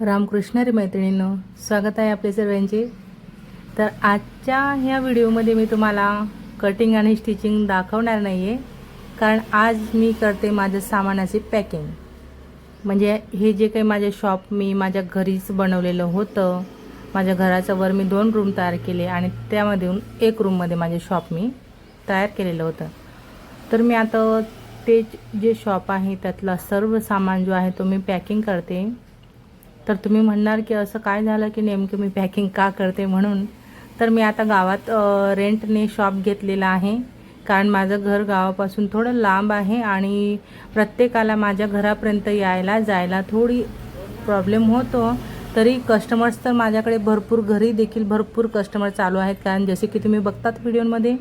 रामकृष्ण रे मैत्रिणींनो स्वागत आहे आपले सर्वांचे. तर आजच्या ह्या व्हिडिओमध्ये मी तुम्हाला कटिंग आणि स्टिचिंग दाखवणार नाही आहे कारण आज मी करते माझ्या सामानाची पॅकिंग म्हणजे हे जे काही माझे शॉप मी माझ्या घरीच बनवलेलं होतं माझ्या घराच्या वर मी दोन रूम तयार केले आणि त्यामधून एक रूममध्ये माझे शॉप मी तयार केलेलं होतं. तर मी आता ते जे शॉप आहे त्यातला सर्व सामान जो आहे तो मी पॅकिंग करते. तर तुम्ही म्हणणार की असं काय झालं की नेमकं मी पॅकिंग का करते म्हणून? तर मी आता गावात रेंटने शॉप घेतलेला आहे. कारण माझं घर गावापासून थोडं लांब आहे आणि प्रत्येकाला माझ्या घरापर्यंत यायला जायला थोडी प्रॉब्लेम होतो. तरी कस्टमर्स तर माझ्याकडे भरपूर घरी देखील भरपूर कस्टमर चालू आहेत. कारण जसे की तुम्ही बघतात व्हिडिओमध्ये.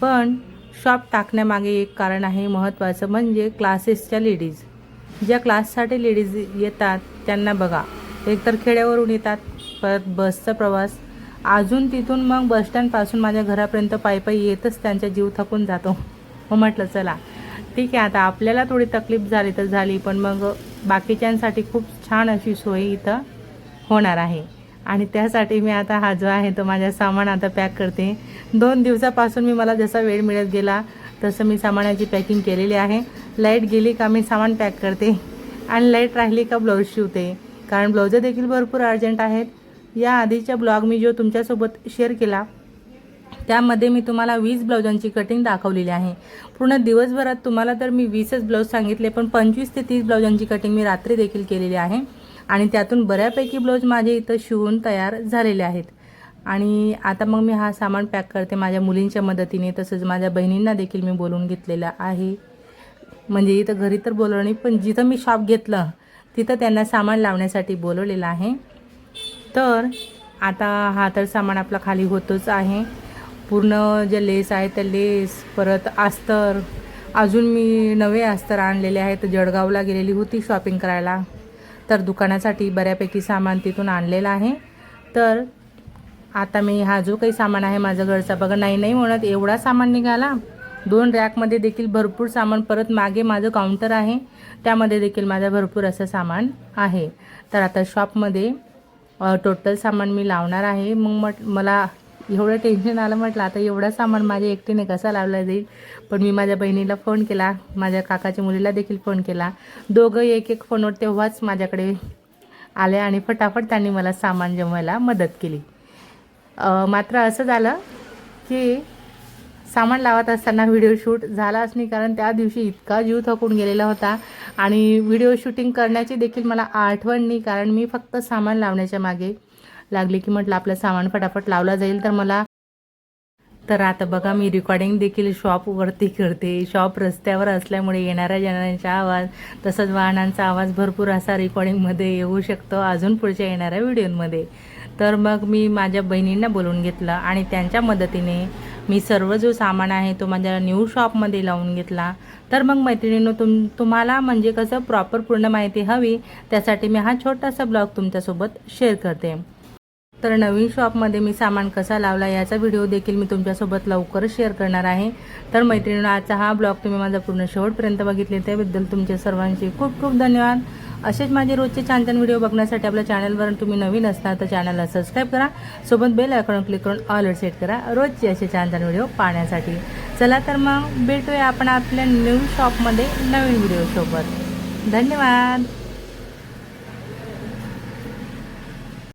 पण शॉप टाकण्यामागे एक कारण आहे महत्त्वाचं म्हणजे क्लासेसच्या लेडीज ज्या क्लाससाठी लेडीज येतात त्यांना बघा. एकतर खेड्यावरून येतात परत बसचा प्रवास. अजून तिथून मग बसस्टँडपासून माझ्या घरापर्यंत पायी पायी येतच त्यांचा जीव थकून जातो. मग म्हटलं चला ठीक आहे आता आपल्याला थोडी तकलीफ झाली तर झाली पण मग बाकीच्यांसाठी खूप छान अशी सोय इथं होणार आहे. आणि त्यासाठी मी आता हा जो आहे तो माझ्या सामान आता पॅक करते. दोन दिवसापासून मी मला जसा वेळ मिळत गेला तसं मी सामानाची पॅकिंग केलेली आहे. लाइट गेली का मी सामान पॅक करते. आणि लाइट राहिली का ब्लाऊज शिवते. कारण ब्लाऊज देखील भरपूर अर्जंट आहेत. या आधीच्या ब्लॉग मी जो तुमच्यासोबत शेअर केला त्यामध्ये मी तुम्हाला वीस ब्लाऊजांची कटिंग दाखवलेली आहे. पूर्ण दिवसभरात तुम्हाला तर मी वीसच ब्लाऊज सांगितले पण पंचवीस ते तीस ब्लाऊजांची कटिंग मी रात्री देखील केलेली आहे. आणि त्यातून बऱ्यापैकी ब्लाऊज माझे इथं शिवून तयार झालेले आहेत. आणि आता मग मी हा सामान पॅक करते माझ्या मुलींच्या मदतीने. तसंच माझ्या बहिणींना देखील मी बोलून घेतलेलं आहे. म्हणजे इथं घरी तर बोलवलं नाही पण जिथं मी शॉप घेतलं तिथं त्यांना सामान लावण्यासाठी बोलवलेलं आहे. तर आता हा तर सामान आपला खाली होतोच आहे. पूर्ण जे लेस आहे त्या लेस परत अस्तर. अजून मी नवे अस्तर आणलेले आहेत. जळगावला गेलेली होती शॉपिंग करायला. तर दुकानासाठी बऱ्यापैकी सामान तिथून आणलेलं आहे. तर आता मी हा जो काही सामान आहे माझं घरचा. बघा नाही नाही म्हणत एवढा सामान निघाला. दोन रॅकमध्ये देखील भरपूर सामान परत मागे माझं काउंटर आहे. त्यामध्ये देखील माझं भरपूर असं सामान आहे. तर आता शॉपमध्ये टोटल सामान मी लावणार आहे. मग म्हट मला एवढं टेन्शन आलं म्हटलं आता एवढं सामान माझ्या एकटीने कसा लावला जाईल? पण मी माझ्या बहिणीला फोन केला. माझ्या काकाच्या मुलीला देखील फोन केला. दोघं एक एक फोनवर तेव्हाच माझ्याकडे आले आणि फटाफट त्यांनी मला सामान जमवायला मदत केली. मात्र असं झालं की सामान लावत असताना व्हिडिओ शूट झालाच नाही कारण त्या दिवशी इतका जीव थकून गेलेला होता. आणि व्हिडिओ शूटिंग करण्याची देखील मला आठवण नाही कारण मी फक्त सामान लावण्याच्या मागे लागले की म्हटलं आपलं सामान फटाफट लावला जाईल तर मला. तर आता बघा मी रेकॉर्डिंग देखील शॉपवरती करते. शॉप रस्त्यावर असल्यामुळे येणाऱ्या जणांचा आवाज तसंच वाहनांचा आवाज भरपूर असा रेकॉर्डिंगमध्ये येऊ शकतो अजून पुढच्या येणाऱ्या व्हिडिओमध्ये तर मग मी माझ्या बहिणींना बोलवून घेतलं आणि त्यांच्या मदतीने मी सर्व जो सामान आहे तो माझ्या न्यू शॉपमध्ये लावून घेतला. तर मग मैत्रिणीनं तुम तुम्हाला म्हणजे कसं प्रॉपर पूर्ण माहिती हवी त्यासाठी मी हा छोटासा ब्लॉग तुमच्यासोबत शेअर करते. तर नवीन शॉपमध्ये मी सामान कसा लावला याचा व्हिडिओ देखील मी तुमच्यासोबत लवकरच शेअर करणार आहे. तर मैत्रिणीनं आजचा हा ब्लॉग तुम्ही माझा पूर्ण शेवटपर्यंत बघितले त्याबद्दल तुमच्या सर्वांचे खूप खूप धन्यवाद. असेच माझे रोजचे छान छान व्हिडिओ बघण्यासाठी आपल्या चॅनलवर तुम्ही नवीन असणार तर चॅनलला सबस्क्राईब करा. सोबत बेल आयकॉन क्लिक करून ऑलर सेट करा. रोजचे असे छान छान व्हिडिओ पाहण्यासाठी. चला तर मग भेटूया आपण आपल्या न्यू शॉपमध्ये नवीन व्हिडिओसोबत धन्यवाद.